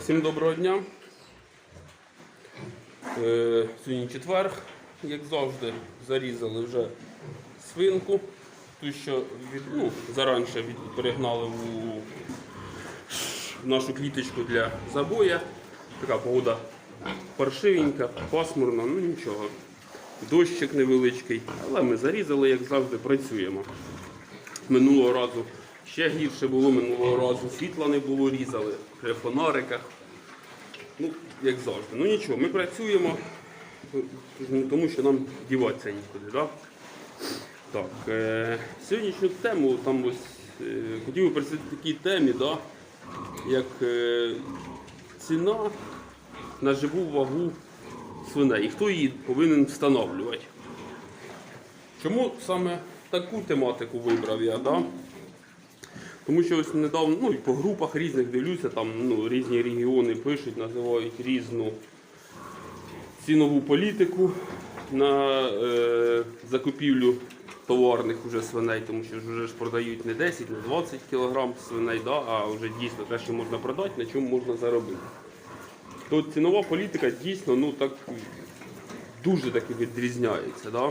Всім доброго дня. Е, Сьогодні четверг, як завжди, зарізали вже свинку. Ту, що від, ну, заранше від, перегнали у нашу кліточку для забоя. Така погода паршивенька, пасмурна, ну нічого. Дощик невеличкий, але ми зарізали, як завжди, працюємо. Минулого разу ще гірше було, минулого разу світла не було, різали при фонариках. Ну, як завжди. Ну нічого, ми працюємо, тому що нам діватися нікуди. Да? Так, е, сьогоднішню тему там ось, е, хотів би присвятити такій темі, да? як е, ціна на живу вагу свиней і хто її повинен встановлювати. Чому саме таку тематику вибрав я? Да? Тому що ось недавно ну, і по групах різних дивлюся, там ну, різні регіони пишуть, називають різну цінову політику на е, закупівлю товарних уже свиней, тому що вже ж продають не 10, не 20 кг свиней, да, а вже дійсно те, що можна продати, на чому можна заробити. То цінова політика дійсно ну, так, дуже таки відрізняється. Да?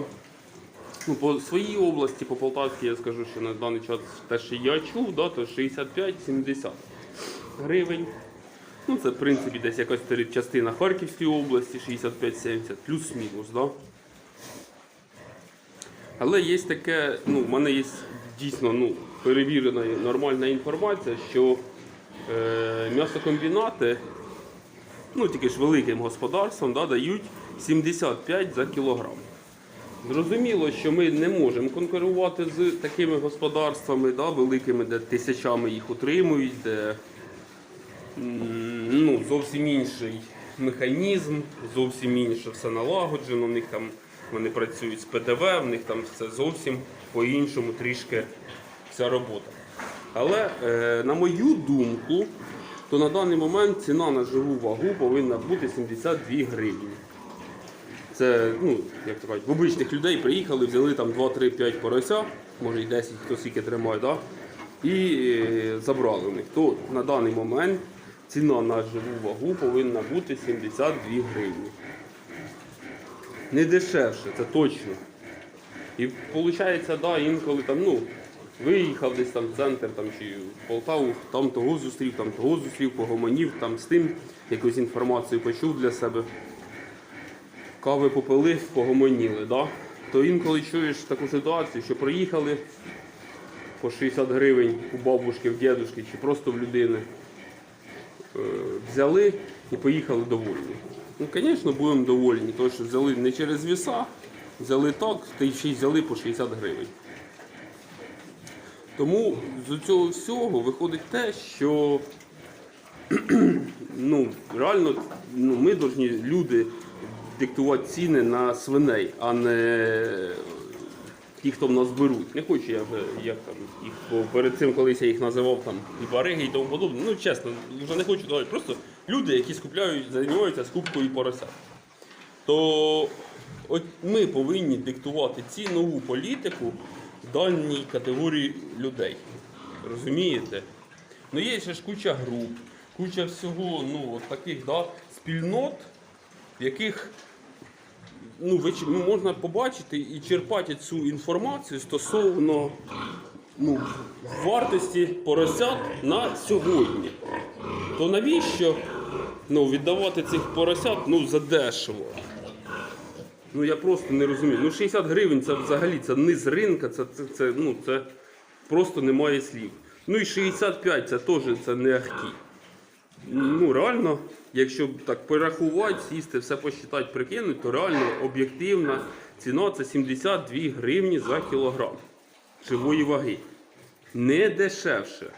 Ну, по своїй області, по Полтавській, я скажу, що на даний час те, що я чув, да, то 65-70 гривень. Ну, це, в принципі, десь якась частина Харківської області, 65-70, плюс-мінус. Да? Але є таке, ну, в мене є дійсно ну, перевірена нормальна інформація, що е, м'ясокомбінати, ну тільки ж великим господарствам, да, дають 75 за кілограм. Зрозуміло, що ми не можемо конкурувати з такими господарствами да, великими, де тисячами їх утримують, де ну, зовсім інший механізм, зовсім інше все налагоджено. В них там вони працюють з ПДВ, в них там все зовсім по-іншому трішки вся робота. Але е, на мою думку, то на даний момент ціна на живу вагу повинна бути 72 гривні. Це, ну, як то кажуть, в обичних людей приїхали, взяли там 2-3-5 порося, може й 10, хто скільки тримає, да? і е, забрали них. То на даний момент ціна на живу вагу повинна бути 72 гривні. Не дешевше, це точно. І виходить, да, інколи там, ну, виїхав десь там в центр там, чи в Полтаву, там того зустрів, там того зустрів, погомонів, там з тим якусь інформацію почув для себе кави попили, погомоніли, да? то інколи чуєш таку ситуацію, що приїхали по 60 гривень у бабушки, в дідушки чи просто в людини, е, взяли і поїхали довольні. Ну, звісно, будемо довольні, тому що взяли не через віса, взяли так, та й ще й взяли по 60 гривень. Тому з цього всього виходить те, що ну, реально ну, ми повинні люди диктувати ціни на свиней, а не ті, хто в нас беруть. Не хочу я як там їх, бо перед цим колись я їх називав там і бариги і тому подобне. Ну чесно, вже не хочу давати. Просто люди, які скупляють, займаються скупкою поросят. То от ми повинні диктувати цінову політику даній категорії людей. Розумієте? Ну є ще ж куча груп, куча всього, ну, от таких да, спільнот, яких ну, ви, ну, можна побачити і черпати цю інформацію стосовно ну, вартості поросят на сьогодні. То навіщо ну, віддавати цих поросят ну, задешево? Ну я просто не розумію. Ну 60 гривень це взагалі це низ ринка, це, це, це, ну, це просто немає слів. Ну і 65 це теж це не ахті. Ну реально, якщо так порахувати, сісти, все посчитати, прикинути, то реально об'єктивна ціна це 72 гривні за кілограм живої ваги. Не дешевше.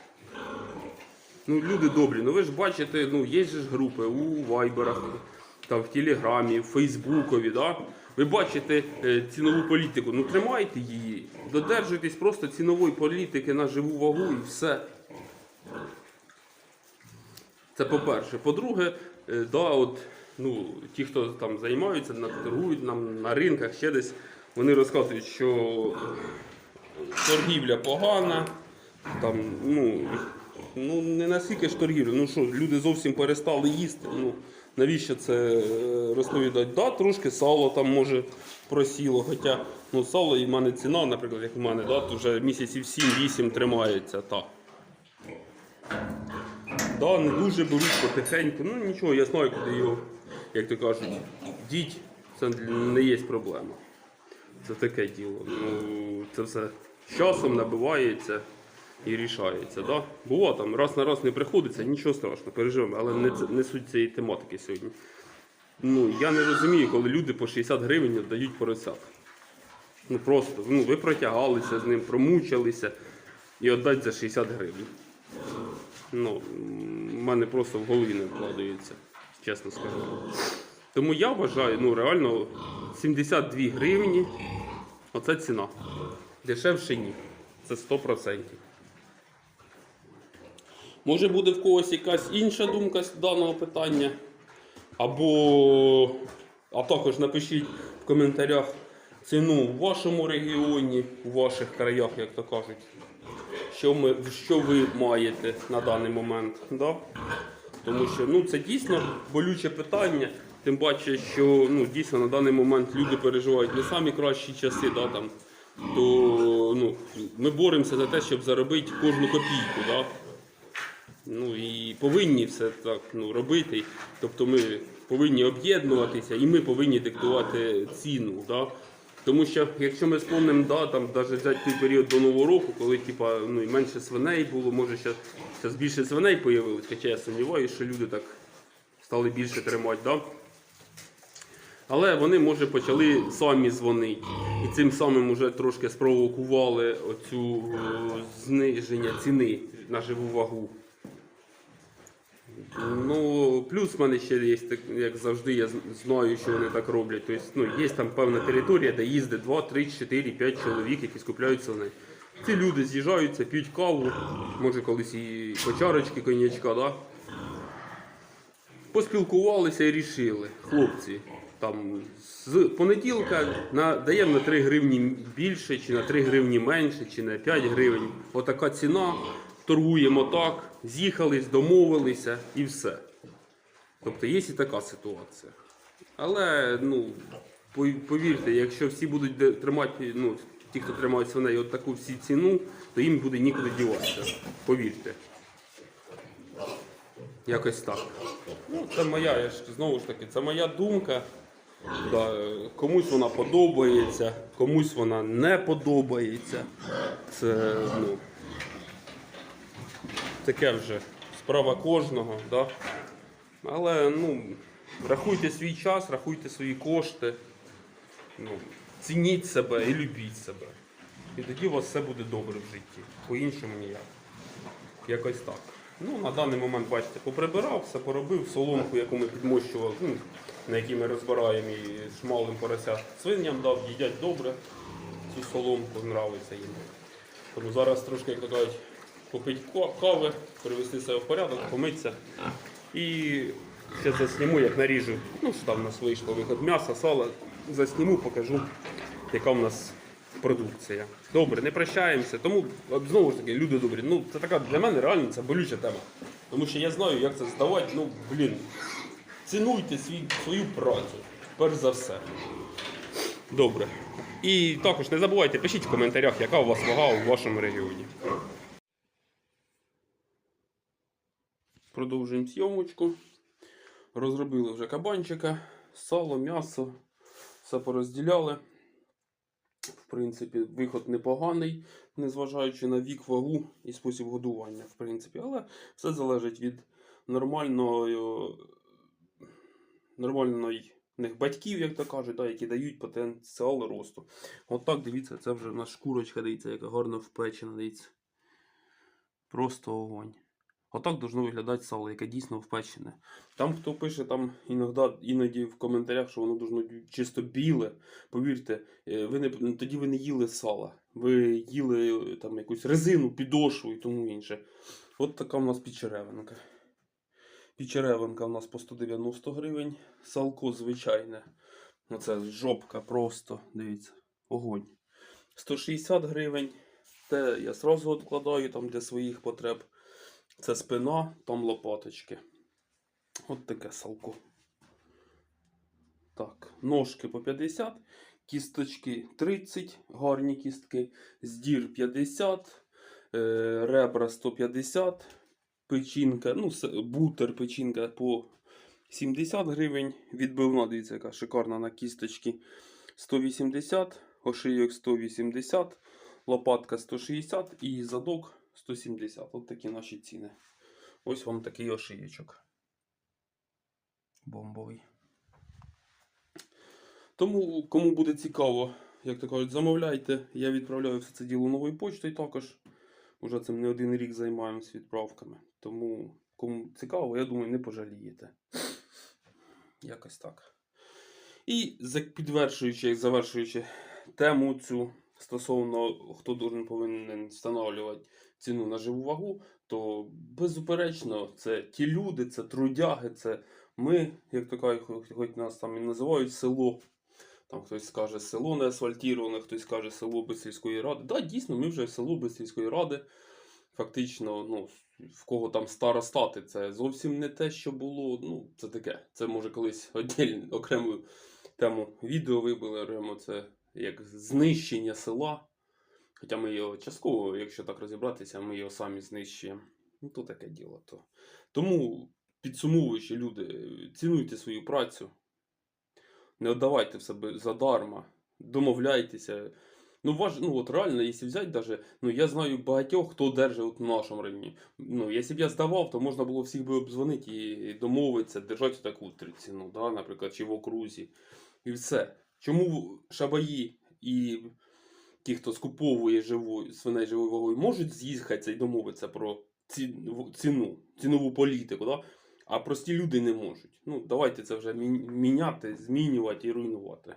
Ну, люди добрі, ну ви ж бачите, ну є ж групи у вайберах, там в Телеграмі, в Фейсбукові, да? Ви бачите е, цінову політику, ну тримайте її, додержуйтесь просто цінової політики на живу вагу і все. Це по-перше. По-друге, е, да, от, ну, ті, хто там займаються, торгують нам на ринках, ще десь, вони розказують, що торгівля погана, там, ну, Ну, не наскільки ж торгівлю. Ну що, люди зовсім перестали їсти. Ну, навіщо це е, розповідати? Да, трошки сало там може просіло. Хоча ну, сало і в мене ціна, наприклад, як в мене, да, то вже місяців 7-8 тримається. Так. Да, не дуже беруть потихеньку. Ну нічого, я знаю, куди його, як то кажуть, діть, це не є проблема. Це таке діло. Ну, це все з часом набивається і рішається. Да? Було там, раз на раз не приходиться, нічого страшного, переживемо, але не, не суть цієї тематики сьогодні. Ну, я не розумію, коли люди по 60 гривень віддають поросят. Ну просто, ну, ви протягалися з ним, промучилися і віддати за 60 гривень. Ну, в мене просто в голові не вкладається, чесно скажу. Тому я вважаю, ну реально 72 гривні. Оце ціна. Дешевше ні. Це 100%. Може буде в когось якась інша думка з даного питання. Або, а також напишіть в коментарях ціну в вашому регіоні, у ваших краях, як то кажуть. Що, ми, що ви маєте на даний момент. Да? Тому що ну, це дійсно болюче питання. Тим паче, що ну, дійсно на даний момент люди переживають не самі кращі часи. Да, там, то ну, ми боремося за те, щоб заробити кожну копійку. Да? Ну і повинні все так ну, робити. Тобто ми повинні об'єднуватися і ми повинні диктувати ціну. Да? Тому що якщо ми спомнимо, да, там навіть взяти той період до Нового року, коли типа, ну, менше свиней було, може зараз більше свиней з'явилось, хоча я сумніваюся, що люди так стали більше тримати. Да? Але вони, може, почали самі дзвонити. І цим самим вже трошки спровокували оцю е, зниження ціни на живу вагу. Ну, плюс в мене ще є, як завжди, я знаю, що вони так роблять. Тобто, ну, є там певна територія, де їздить 2, 3, 4, 5 чоловік, які скупляють свиней. Ці люди з'їжджаються, п'ють каву, може колись і по коньячка, да? поспілкувалися і рішили, хлопці, там з понеділка на, даємо на 3 гривні більше, чи на 3 гривні менше, чи на 5 гривень. Отака ціна, торгуємо так, з'їхались, домовилися і все. Тобто є і така ситуація. Але ну, повірте, якщо всі будуть тримати, ну, ті, хто тримають свиней, от таку всі ціну, то їм буде нікуди діватися. Повірте. Якось так. Ну, це моя, я ж знову ж таки, це моя думка. Да, комусь вона подобається, комусь вона не подобається. Це ну, таке вже справа кожного. Да? Але ну, рахуйте свій час, рахуйте свої кошти, ну, цініть себе і любіть себе. І тоді у вас все буде добре в житті. По-іншому ніяк. Якось так. Ну, на даний момент, бачите, поприбирав, все поробив, соломку, яку ми підмощували, ну, на якій ми розбираємо і шмалим порося свиням дав, їдять добре. Цю соломку нравиться їм. Тому зараз трошки, як то кажуть, попити кави, привести себе в порядок, помитися. І ще засніму, як наріжу. Ну, що там у нас вийшло виход м'яса, сала. Засніму, покажу, яка в нас продукція. Добре, не прощаємося. Тому знову ж таки, люди добрі. Ну, це така для мене реально це болюча тема. Тому що я знаю, як це здавати. Ну, блін, цінуйте свій, свою працю, перш за все. Добре. І також не забувайте, пишіть в коментарях, яка у вас вага у вашому регіоні. Продовжуємо зйомочку. Розробили вже кабанчика, сало, м'ясо, все порозділяли. В принципі, виход непоганий, незважаючи на вік, вагу і спосіб годування, в принципі. Але все залежить від нормальної, нормальної них батьків, як то кажуть, да, які дають потенціал росту. От так, дивіться, це вже в нас шкурочка, дивіться, яка гарно впечена, дивіться. Просто огонь. Отак должно виглядати сало, яке дійсно впечене. Там хто пише там іноді, іноді в коментарях, що воно должно чисто біле. Повірте, е, ви не, тоді ви не їли сала. Ви їли е, там якусь резину, підошву і тому інше. От така в нас підчеревинка. Підчеревинка в нас по 190 гривень. Салко звичайне. Оце жопка просто, дивіться, огонь. 160 гривень. Те я сразу відкладаю там для своїх потреб. Це спина, там лопаточки. От таке салко. Так, ножки по 50, кісточки 30, гарні кістки, здір 50, е, ребра 150, печінка, ну, бутер, печінка по 70 гривень. Відбивна, дивіться, яка шикарна на кісточки 180, ошийок 180, лопатка 160 і задок 170. От такі наші ціни. Ось вам такий ошиєчок. Бомбовий. Тому, кому буде цікаво, як то кажуть, замовляйте. Я відправляю все це діло новою почтою також. Уже цим не один рік займаємось відправками. Тому, кому цікаво, я думаю, не пожалієте. Якось так. І підтверджуючи, як завершуючи тему цю стосовно хто должен повинен встановлювати ціну на живу вагу, то безуперечно, це ті люди, це трудяги, це ми, як то кажуть, хоч- нас там і називають село. Там хтось скаже село не асфальтіроване, хтось скаже село без сільської ради. Так, да, дійсно, ми вже село без сільської ради. Фактично, ну, в кого там старостати, це зовсім не те, що було. Ну, це таке. Це може колись окрему тему відео вибили, це як знищення села. Хоча ми його частково, якщо так розібратися, ми його самі знищуємо. Ну, то таке діло. То. Тому, підсумовуючи, люди, цінуйте свою працю, не віддавайте в себе задарма, домовляйтеся. Ну, важ, ну от реально, якщо взяти даже, ну я знаю багатьох, хто держить от в нашому районі. Ну, якщо б я здавав, то можна було всіх би обдзвонити і домовитися, держати таку ціну, да, наприклад, чи в окрузі. І все. Чому шабаї і ті, хто скуповує живу, свиней живою вагою, можуть з'їхатися і домовитися про ціну, цінову політику, да? а прості люди не можуть. Ну, давайте це вже міняти, змінювати і руйнувати.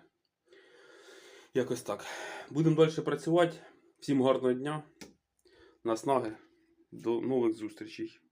Якось так. Будемо далі працювати. Всім гарного дня. Наснаги. До нових зустрічей.